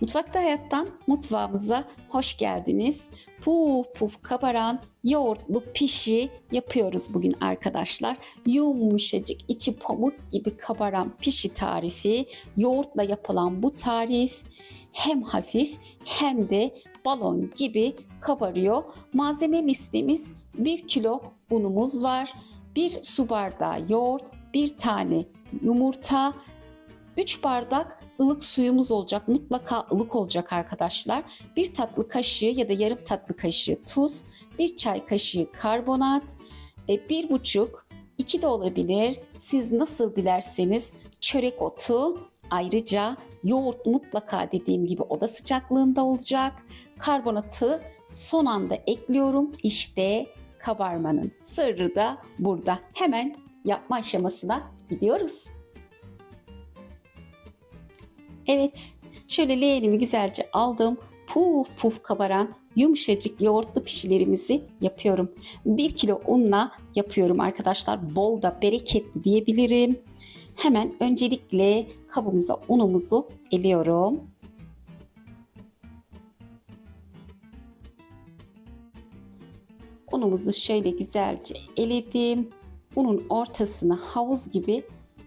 Mutfakta hayattan mutfağımıza hoş geldiniz. Puf puf kabaran yoğurtlu pişi yapıyoruz bugün arkadaşlar. Yumuşacık içi pamuk gibi kabaran pişi tarifi. Yoğurtla yapılan bu tarif hem hafif hem de balon gibi kabarıyor. Malzeme listemiz 1 kilo unumuz var. 1 su bardağı yoğurt, 1 tane yumurta, 3 bardak ılık suyumuz olacak. Mutlaka ılık olacak arkadaşlar. 1 tatlı kaşığı ya da yarım tatlı kaşığı tuz, 1 çay kaşığı karbonat, 1,5 2 de olabilir. Siz nasıl dilerseniz çörek otu, ayrıca yoğurt mutlaka dediğim gibi oda sıcaklığında olacak. Karbonatı son anda ekliyorum. İşte kabarmanın sırrı da burada. Hemen yapma aşamasına gidiyoruz. Evet, şöyle leğenimi güzelce aldım. Puf puf kabaran yumuşacık yoğurtlu pişilerimizi yapıyorum. 1 kilo unla yapıyorum arkadaşlar. Bol da bereketli diyebilirim. Hemen öncelikle kabımıza unumuzu eliyorum. Unumuzu şöyle güzelce eledim. Unun ortasını havuz gibi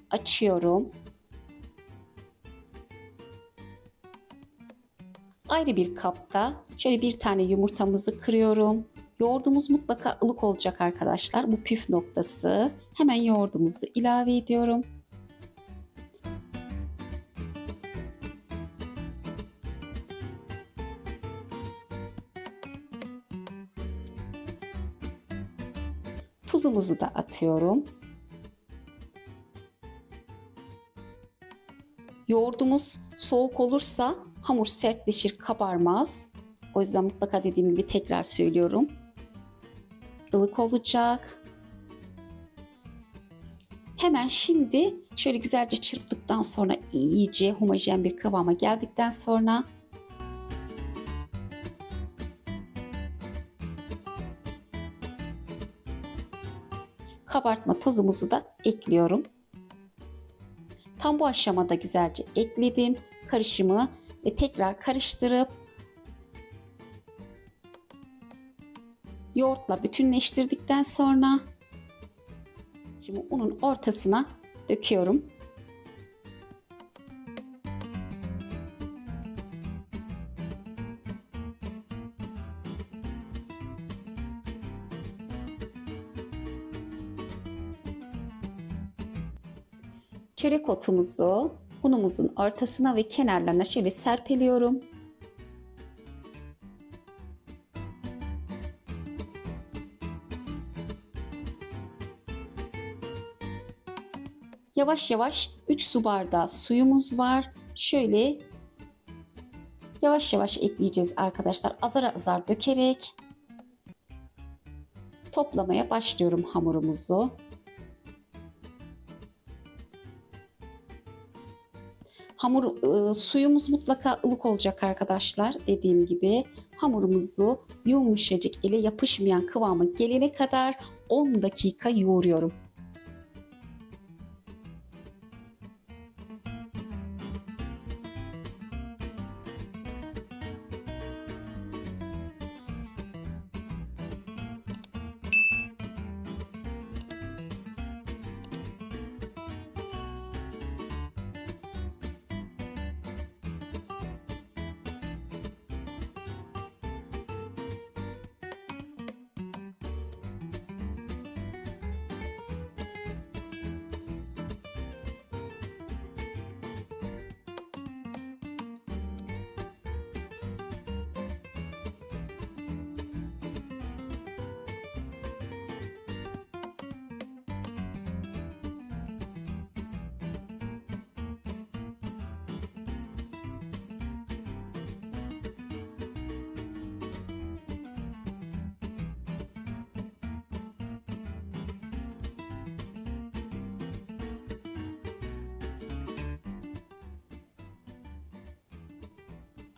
açıyorum. Ayrı bir kapta şöyle bir tane yumurtamızı kırıyorum. Yoğurdumuz mutlaka ılık olacak arkadaşlar. Bu püf noktası. Hemen yoğurdumuzu ilave ediyorum. Tuzumuzu da atıyorum. Yoğurdumuz soğuk olursa hamur sertleşir, kabarmaz. O yüzden mutlaka dediğim gibi tekrar söylüyorum. Ilık olacak. Hemen şimdi şöyle güzelce çırptıktan sonra iyice homojen bir kıvama geldikten sonra kabartma tozumuzu da ekliyorum. Tam bu aşamada güzelce ekledim. Karışımı ve tekrar karıştırıp yoğurtla bütünleştirdikten sonra şimdi unun ortasına döküyorum. Çörek otumuzu unumuzun ortasına ve kenarlarına şöyle serpeliyorum. Yavaş yavaş 3 su bardağı suyumuz var. Şöyle yavaş yavaş ekleyeceğiz arkadaşlar. Azar azar dökerek toplamaya başlıyorum hamurumuzu. Hamur e, suyumuz mutlaka ılık olacak arkadaşlar. Dediğim gibi hamurumuzu yumuşacık ele yapışmayan kıvama gelene kadar 10 dakika yoğuruyorum.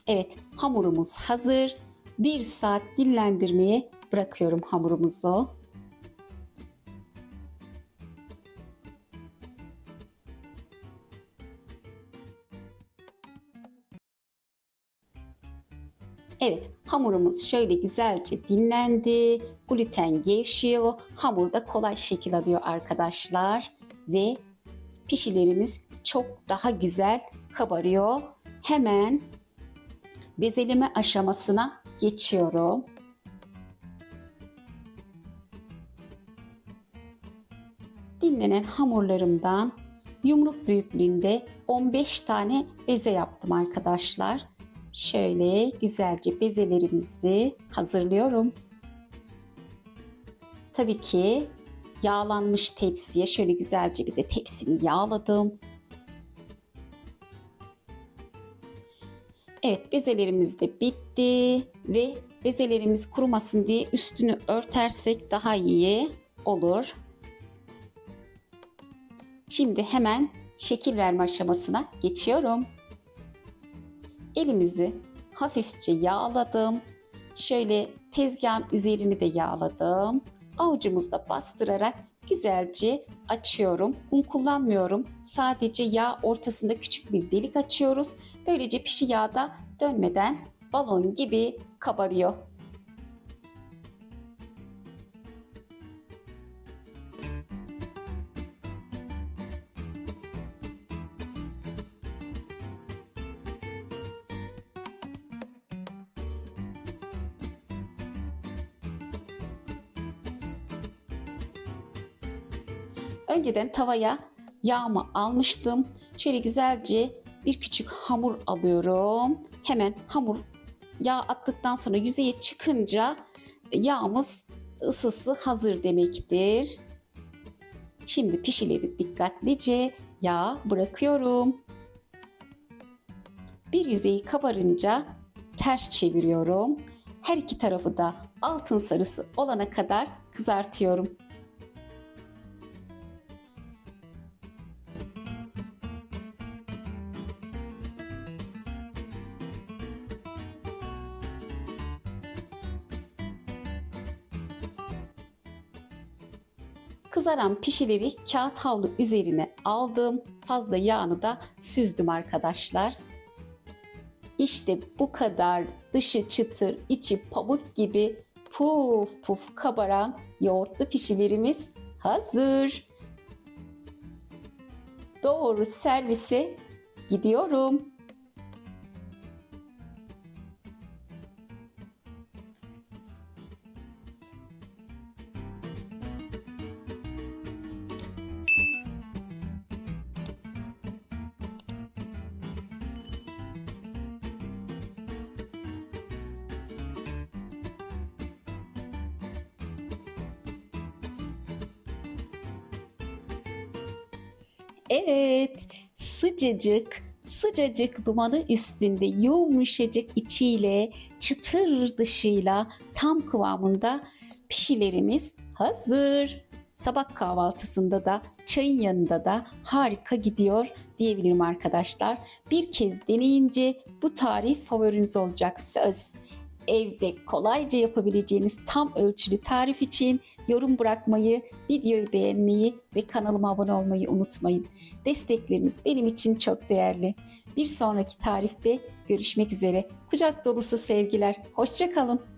Evet hamurumuz hazır. Bir saat dinlendirmeye bırakıyorum hamurumuzu. Evet, hamurumuz şöyle güzelce dinlendi. Gluten gevşiyor. Hamur da kolay şekil alıyor arkadaşlar. Ve pişilerimiz çok daha güzel kabarıyor. Hemen bezeleme aşamasına geçiyorum. Dinlenen hamurlarımdan yumruk büyüklüğünde 15 tane beze yaptım arkadaşlar. Şöyle güzelce bezelerimizi hazırlıyorum. Tabii ki yağlanmış tepsiye şöyle güzelce bir de tepsimi yağladım. Evet bezelerimiz de bitti ve bezelerimiz kurumasın diye üstünü örtersek daha iyi olur. Şimdi hemen şekil verme aşamasına geçiyorum. Elimizi hafifçe yağladım. Şöyle tezgahın üzerini de yağladım. Avucumuzda bastırarak güzelce açıyorum. Un kullanmıyorum. Sadece yağ ortasında küçük bir delik açıyoruz. Böylece pişi yağda dönmeden balon gibi kabarıyor. Önceden tavaya yağımı almıştım. Şöyle güzelce bir küçük hamur alıyorum. Hemen hamur yağ attıktan sonra yüzeye çıkınca yağımız ısısı hazır demektir. Şimdi pişileri dikkatlice yağ bırakıyorum. Bir yüzeyi kabarınca ters çeviriyorum. Her iki tarafı da altın sarısı olana kadar kızartıyorum. Kızaran pişileri kağıt havlu üzerine aldım. Fazla yağını da süzdüm arkadaşlar. İşte bu kadar dışı çıtır, içi pamuk gibi puf puf kabaran yoğurtlu pişilerimiz hazır. Doğru servise gidiyorum. Evet, sıcacık, sıcacık dumanı üstünde yumuşacık içiyle, çıtır dışıyla tam kıvamında pişilerimiz hazır. Sabah kahvaltısında da çayın yanında da harika gidiyor diyebilirim arkadaşlar. Bir kez deneyince bu tarif favoriniz olacak söz. Evde kolayca yapabileceğiniz tam ölçülü tarif için yorum bırakmayı, videoyu beğenmeyi ve kanalıma abone olmayı unutmayın. Destekleriniz benim için çok değerli. Bir sonraki tarifte görüşmek üzere. Kucak dolusu sevgiler. Hoşçakalın.